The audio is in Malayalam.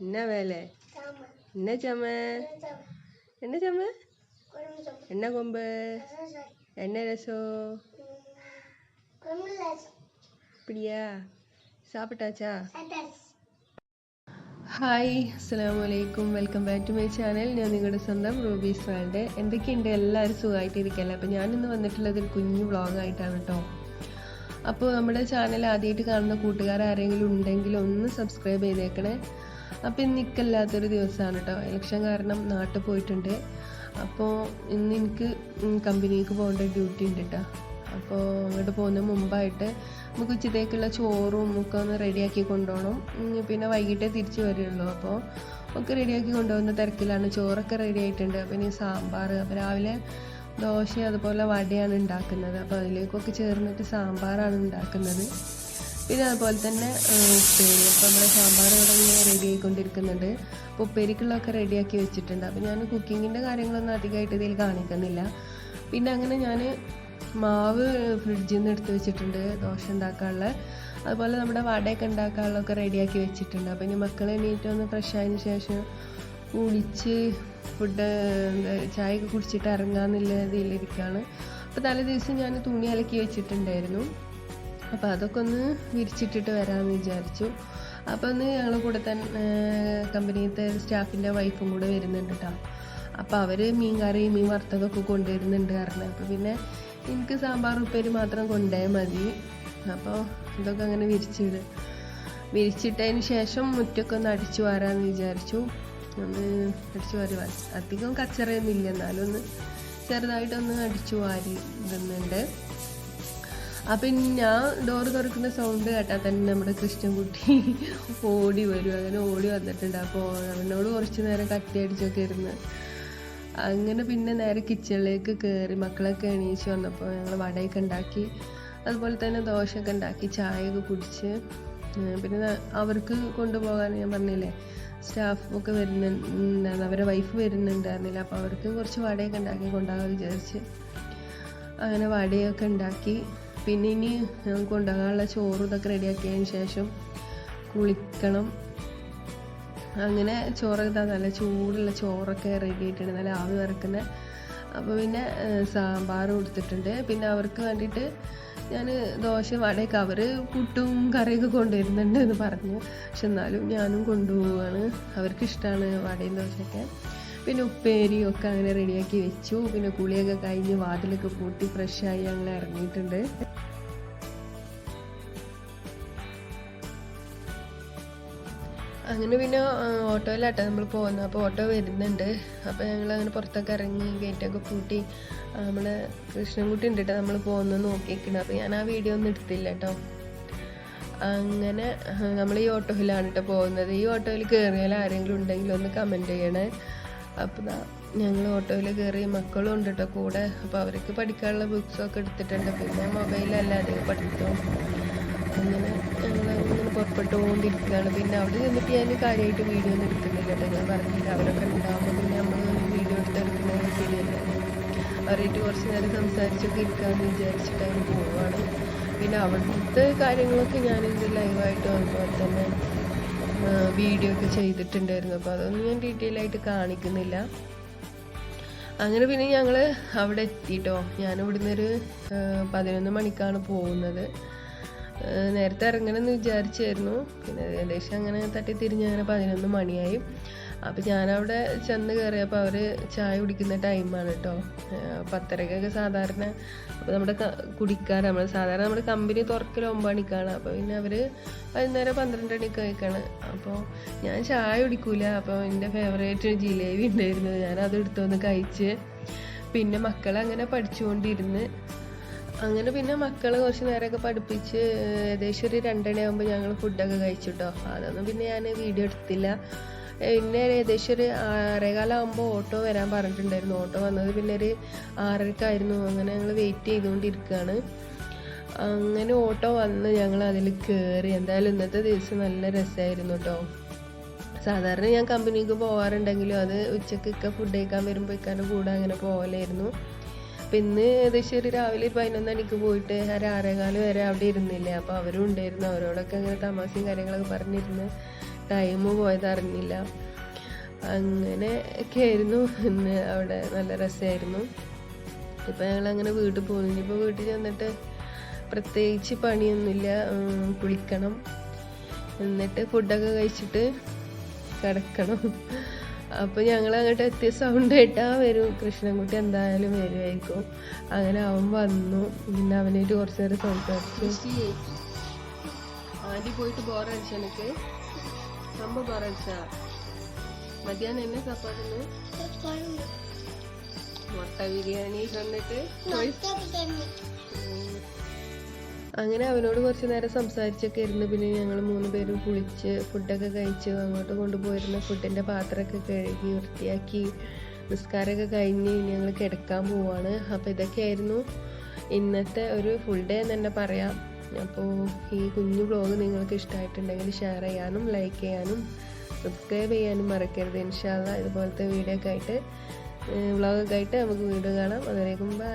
என்ன வேலை என்ன சாம என்ன சாம என்ன கொம்பு என்ன ரசம் இப்படியா சாப்பிட்டாச்சா ഹായ് അസ്സാം വലൈക്കും welcome back to my channel ഞാൻ നിങ്ങളുടെ സ്വന്തം റൂബീസ് വേൾഡ് എന്തൊക്കെയുണ്ട് എല്ലാവരും സുഖമായിട്ടിരിക്കല്ലേ അപ്പോൾ ഞാനിന്ന് വന്നിട്ടുള്ളത് ഒരു കുഞ്ഞു വ്ളോഗായിട്ടാണ് കേട്ടോ അപ്പോൾ നമ്മുടെ ചാനൽ ആദ്യമായിട്ട് കാണുന്ന കൂട്ടുകാർ ആരെങ്കിലും ഉണ്ടെങ്കിൽ ഒന്ന് സബ്സ്ക്രൈബ് ചെയ്തേക്കണേ അപ്പോൾ ഇന്ന് ഇക്കല്ലാത്തൊരു ദിവസമാണ് കേട്ടോ ഇലക്ഷൻ കാരണം നാട്ടിൽ പോയിട്ടുണ്ട്. അപ്പോൾ ഇന്ന് എനിക്ക് കമ്പനിക്ക് പോകേണ്ട ഡ്യൂട്ടി ഉണ്ട് കേട്ടോ അപ്പോൾ അങ്ങോട്ട് പോകുന്ന മുമ്പായിട്ട് നമുക്ക് ഉച്ചത്തേക്കുള്ള ചോറും ഒക്കെ ഒന്ന് റെഡിയാക്കി കൊണ്ടുപോകണം പിന്നെ വൈകിട്ടേ തിരിച്ചു വരുള്ളൂ. അപ്പോൾ ഒക്കെ റെഡിയാക്കി കൊണ്ടുപോകുന്ന തിരക്കിലാണ്. ചോറൊക്കെ റെഡി ആയിട്ടുണ്ട്. ഇനി സാമ്പാർ അപ്പോൾ രാവിലെ ദോശ അതുപോലെ വടയാണ് ഉണ്ടാക്കുന്നത്. അപ്പോൾ അതിലേക്കൊക്കെ ചേർന്നിട്ട് സാമ്പാറാണ് ഉണ്ടാക്കുന്നത്. പിന്നെ അതുപോലെ തന്നെ ഉപ്പേരി. അപ്പോൾ നമ്മുടെ സാമ്പാർ ഇവിടെ ഇങ്ങനെ റെഡി ആയിക്കൊണ്ടിരിക്കുന്നുണ്ട്. അപ്പോൾ ഉപ്പേരിക്കുള്ളതൊക്കെ റെഡിയാക്കി വെച്ചിട്ടുണ്ട്. അപ്പോൾ ഞാൻ കുക്കിങ്ങിന്റെ കാര്യങ്ങളൊന്നും അധികമായിട്ട് ഇതിൽ കാണിക്കുന്നില്ല. പിന്നെ അങ്ങനെ ഞാൻ മാവ് ഫ്രിഡ്ജിൽ നിന്ന് എടുത്ത് വെച്ചിട്ടുണ്ട് ദോശ ഉണ്ടാക്കാനുള്ള. അതുപോലെ നമ്മുടെ വടയൊക്കെ ഉണ്ടാക്കാനുള്ളതൊക്കെ റെഡിയാക്കി വെച്ചിട്ടുണ്ട്. അപ്പോൾ ഇനി മക്കൾ എണീറ്റ് ഒന്ന് ഫ്രഷ് ആയതിന് ശേഷം കുളിച്ച് ഫുഡ് എന്താ ഒക്കെ കുടിച്ചിട്ട് ഇറങ്ങാമെന്നുള്ള ഇതിലിരിക്കുകയാണ് അപ്പോൾ തലേ ദിവസം ഞാൻ തുണി അലക്കി വെച്ചിട്ടുണ്ടായിരുന്നു. അപ്പോൾ അതൊക്കെ ഒന്ന് വിരിച്ചിട്ടിട്ട് വരാമെന്ന് വിചാരിച്ചു. അപ്പോൾ ഒന്ന് ഞങ്ങളുടെ കൂടെ തന്നെ കമ്പനിയിലത്തെ സ്റ്റാഫിന്റെ വൈഫും കൂടെ വരുന്നുണ്ട് കേട്ടോ അപ്പോൾ അവർ മീൻ കറി മീൻ വറുത്തതൊക്കെ കൊണ്ടുവരുന്നുണ്ട് കാരണം അപ്പോൾ പിന്നെ എനിക്ക് സാമ്പാർ ഉപ്പേരി മാത്രം കൊണ്ടുപോയാൽ മതി. അപ്പോൾ ഇതൊക്കെ അങ്ങനെ വിരിച്ചിട് വിരിച്ചിട്ടതിന് ശേഷം മുറ്റൊക്കെ ഒന്ന് അടിച്ചു വാരാന്ന് വിചാരിച്ചു. ഒന്ന് അടിച്ചു വാരി അധികം കച്ചറയൊന്നും ഇല്ല. എന്നാലും ഒന്ന് ചെറുതായിട്ടൊന്ന് അടിച്ചു വാരി ഇടുന്നുണ്ട്. അപ്പം ഞാൻ ഡോറ് തുറക്കുന്ന സൗണ്ട് കേട്ടാൽ തന്നെ നമ്മുടെ കൃഷ്ണൻകുട്ടി ഓടി വരും. അങ്ങനെ ഓടി വന്നിട്ടുണ്ട്. അപ്പോൾ അവനോട് കുറച്ച് നേരം കത്തി അടിച്ചൊക്കെ ഇരുന്ന്. അങ്ങനെ പിന്നെ നേരെ കിച്ചണിലേക്ക് കയറി മക്കളൊക്കെ എണീച്ച് വന്നപ്പോൾ ഞങ്ങൾ വടയൊക്കെ ഉണ്ടാക്കി അതുപോലെ തന്നെ ദോശയൊക്കെ ഉണ്ടാക്കി ചായയൊക്കെ കുടിച്ച്. പിന്നെ അവർക്ക് കൊണ്ടുപോകാൻ ഞാൻ പറഞ്ഞില്ലേ സ്റ്റാഫ് ഒക്കെ വരുന്നുണ്ടായിരുന്നു അവരെ വൈഫ് വരുന്നുണ്ടായിരുന്നില്ല. അപ്പോൾ അവർക്ക് കുറച്ച് വടയൊക്കെ ഉണ്ടാക്കി കൊണ്ടുപോകാൻ വിചാരിച്ച്. അങ്ങനെ വടയൊക്കെ ഉണ്ടാക്കി. പിന്നെ ഇനി കൊണ്ടുപോകാനുള്ള ചോറ് ഇതൊക്കെ റെഡിയാക്കിയതിന് ശേഷം കുളിക്കണം. അങ്ങനെ ചോറൊക്കെ ഇതാ നല്ല ചൂടുള്ള ചോറൊക്കെ റെഡി ആയിട്ടുണ്ട്. നല്ല ആവി വറക്കുന്ന. അപ്പോൾ പിന്നെ സാമ്പാർ കൊടുത്തിട്ടുണ്ട്. പിന്നെ അവർക്ക് വേണ്ടിയിട്ട് ഞാൻ ദോശ വടയൊക്കെ അവർ പുട്ടും കറിയൊക്കെ കൊണ്ടുവരുന്നുണ്ട് എന്ന് പറഞ്ഞു. പക്ഷെ എന്നാലും ഞാനും കൊണ്ടുപോവുകയാണ് അവർക്ക് ഇഷ്ടമാണ് വടയും ദോശയൊക്കെ. പിന്നെ ഉപ്പേരിയും ഒക്കെ അങ്ങനെ റെഡിയാക്കി വെച്ചു. പിന്നെ കുളിയൊക്കെ കഴിഞ്ഞ് വാതിലൊക്കെ പൂട്ടി ഫ്രഷായി അങ്ങനെ ഇറങ്ങിയിട്ടുണ്ട്. അങ്ങനെ പിന്നെ ഓട്ടോയിലാട്ടോ നമ്മൾ പോകുന്നത്. അപ്പോൾ ഓട്ടോ വരുന്നുണ്ട്. അപ്പോൾ ഞങ്ങൾ അങ്ങനെ പുറത്തൊക്കെ ഇറങ്ങി ഗേറ്റൊക്കെ പൂട്ടി നമ്മൾ കൃഷ്ണൻകുട്ടി ഉണ്ടിട്ട് നമ്മൾ പോകുന്നത് നോക്കിയിരിക്കണം അപ്പോൾ ഞാൻ ആ വീഡിയോ ഒന്നും എടുത്തില്ല കേട്ടോ അങ്ങനെ നമ്മൾ ഈ ഓട്ടോയിലാണ് കേട്ടോ പോകുന്നത്. ഈ ഓട്ടോയിൽ കയറിയാൽ ആരെങ്കിലും ഉണ്ടെങ്കിൽ ഒന്ന് കമന്റ് ചെയ്യണേ. അപ്പോൾ ഞങ്ങൾ ഓട്ടോയിൽ കയറി മക്കളും ഉണ്ട് കേട്ടോ കൂടെ. അപ്പോൾ അവർക്ക് പഠിക്കാനുള്ള ബുക്സൊക്കെ എടുത്തിട്ടുണ്ട്. പിന്നെ മൊബൈലല്ലാതെ ഞങ്ങൾ അങ്ങനെ പുറപ്പെട്ടുകൊണ്ടിരിക്കുകയാണ്. പിന്നെ അവിടെ ചെന്നിട്ട് ഞാൻ കാര്യമായിട്ട് വീഡിയോ ഒന്നും എടുക്കുന്നില്ല കേട്ടോ. ഞാൻ പറഞ്ഞില്ല അവരൊക്കെ ഉണ്ടാകുമ്പോൾ പിന്നെ നമ്മൾ വീഡിയോ എടുത്തെടുക്കുന്നത് ശരിയല്ല. അവരായിട്ട് കുറച്ച് നേരം സംസാരിച്ചൊക്കെ ഇരിക്കാമെന്ന് വിചാരിച്ചിട്ട് അവർ പോവുകയാണ് പിന്നെ അവിടുത്തെ കാര്യങ്ങളൊക്കെ ഞാനിത് ലൈവായിട്ട് അതുപോലെ തന്നെ വീഡിയോ ഒക്കെ ചെയ്തിട്ടുണ്ടായിരുന്നു. അപ്പോൾ അതൊന്നും ഞാൻ ഡീറ്റെയിൽ ആയിട്ട് കാണിക്കുന്നില്ല. അങ്ങനെ പിന്നെ ഞങ്ങൾ അവിടെ എത്തിയിട്ടോ ഒരു പതിനൊന്ന് മണിക്കാണ് പോകുന്നത്. നേരത്തെ ഇറങ്ങണമെന്ന് വിചാരിച്ചായിരുന്നു. പിന്നെ ഏകദേശം അങ്ങനെ തട്ടി തിരിഞ്ഞ് അങ്ങനെ പതിനൊന്ന് മണിയായി. അപ്പോൾ ഞാനവിടെ ചെന്ന് കയറിയപ്പോൾ അവർ ചായ കുടിക്കുന്ന ടൈമാണ് കേട്ടോ പത്തരക്കൊക്കെ സാധാരണ അപ്പോൾ നമ്മുടെ കുടിക്കാറ്. നമ്മൾ സാധാരണ നമ്മുടെ കമ്പനി തുറക്കൽ ഒമ്പത് മണിക്കാണ്. അപ്പോൾ പിന്നെ അവർ വൈകുന്നേരം പന്ത്രണ്ട് മണിക്ക് കഴിക്കാണ് അപ്പോൾ ഞാൻ ചായ കുടിക്കൂല. അപ്പോൾ എന്റെ ഫേവറേറ്റ് ജിലേബി ഉണ്ടായിരുന്നു. ഞാൻ അത് എടുത്തൊന്ന് കഴിച്ച് പിന്നെ മക്കളങ്ങനെ പഠിച്ചുകൊണ്ടിരുന്ന് അങ്ങനെ പിന്നെ മക്കളെ കുറച്ച് നേരമൊക്കെ പഠിപ്പിച്ച് ഏകദേശം ഒരു രണ്ടരയാകുമ്പോൾ ഞങ്ങൾ ഫുഡൊക്കെ കഴിച്ചു കേട്ടോ അതൊന്നും പിന്നെ ഞാൻ വീഡിയോ എടുത്തില്ല. പിന്നെ ഏകദേശം ഒരു ആറേകാലാകുമ്പോൾ ഓട്ടോ വരാൻ പറഞ്ഞിട്ടുണ്ടായിരുന്നു. ഓട്ടോ വന്നത് പിന്നെ ഒരു ആറരക്കായിരുന്നു. അങ്ങനെ ഞങ്ങൾ വെയിറ്റ് ചെയ്തുകൊണ്ടിരിക്കുകയാണ് അങ്ങനെ ഓട്ടോ വന്ന് ഞങ്ങൾ അതിൽ കയറി എന്തായാലും ഇന്നത്തെ ദിവസം നല്ല രസമായിരുന്നു കേട്ടോ സാധാരണ ഞാൻ കമ്പനിക്ക് പോകാറുണ്ടെങ്കിലും അത് ഉച്ചക്കൊക്കെ ഫുഡ് കഴിക്കാൻ വരുമ്പോൾ കൂടെ അങ്ങനെ പോകലായിരുന്നു അപ്പം ഇന്ന് ഏകദേശം ഒരു രാവിലെ ഒരു പതിനൊന്ന് മണിക്ക് പോയിട്ട് ഒരു ആറേകാൽ വരെ അവിടെ ഇരുന്നില്ലേ. അപ്പോൾ അവരും ഉണ്ടായിരുന്നു. അവരോടൊക്കെ അങ്ങനെ തമാശയും കാര്യങ്ങളൊക്കെ പറഞ്ഞിരുന്ന്. ടൈം പോയതറിഞ്ഞില്ല അങ്ങനെ ഒക്കെ ആയിരുന്നു. ഇന്ന് അവിടെ നല്ല രസമായിരുന്നു. ഇപ്പം ഞങ്ങൾ അങ്ങനെ വീട്ടിൽ പോകുന്നു. ഇനിയിപ്പോൾ വീട്ടിൽ ചെന്നിട്ട് പ്രത്യേകിച്ച് പണിയൊന്നുമില്ല. കുളിക്കണം. എന്നിട്ട് ഫുഡൊക്കെ കഴിച്ചിട്ട് കിടക്കണം. അപ്പോൾ ഞങ്ങൾ അങ്ങോട്ട് എത്തിയ സൗണ്ട് കേട്ടാ വരും. കൃഷ്ണൻകുട്ടി എന്തായാലും വരുമായിരിക്കും അങ്ങനെ അവൻ വന്നു. പിന്നെ അവനായിട്ട് കുറച്ച് നേരം സംസാരിച്ചു. ആദ്യം പോയിട്ട് ബോറടിച്ച എനിക്ക് സംഭവം ബോറടിച്ച മധ്യാഹ്നം എന്നെ സപ്പാട്ടിന് മുട്ട ബിരിയാണി തന്നിട്ട്. അങ്ങനെ അവനോട് കുറച്ച് നേരം സംസാരിച്ചൊക്കെ ഇരുന്ന് പിന്നെ ഞങ്ങൾ മൂന്ന് പേരും കുളിച്ച് ഫുഡൊക്കെ കഴിച്ച് അങ്ങോട്ട് കൊണ്ടുപോയിരുന്ന ഫുഡിന്റെ പാത്രമൊക്കെ കഴുകി വൃത്തിയാക്കി നിസ്കാരമൊക്കെ കഴിഞ്ഞ് ഞങ്ങൾ കിടക്കാൻ പോവാണ്. അപ്പോൾ ഇതൊക്കെയായിരുന്നു ഇന്നത്തെ ഒരു ഫുൾ ഡേ എന്ന് തന്നെ പറയാം. അപ്പോൾ ഈ കുഞ്ഞു ബ്ലോഗ് നിങ്ങൾക്ക് ഇഷ്ടമായിട്ടുണ്ടെങ്കിൽ ഷെയർ ചെയ്യാനും ലൈക്ക് ചെയ്യാനും സബ്സ്ക്രൈബ് ചെയ്യാനും മറക്കരുത്. ഇൻഷാല്ല ഇതുപോലത്തെ വീഡിയോ ഒക്കെ ആയിട്ട് വ്ളോഗൊക്കെ ആയിട്ട് നമുക്ക് വീഡിയോ കാണാം. അതുവരെയും ബൈ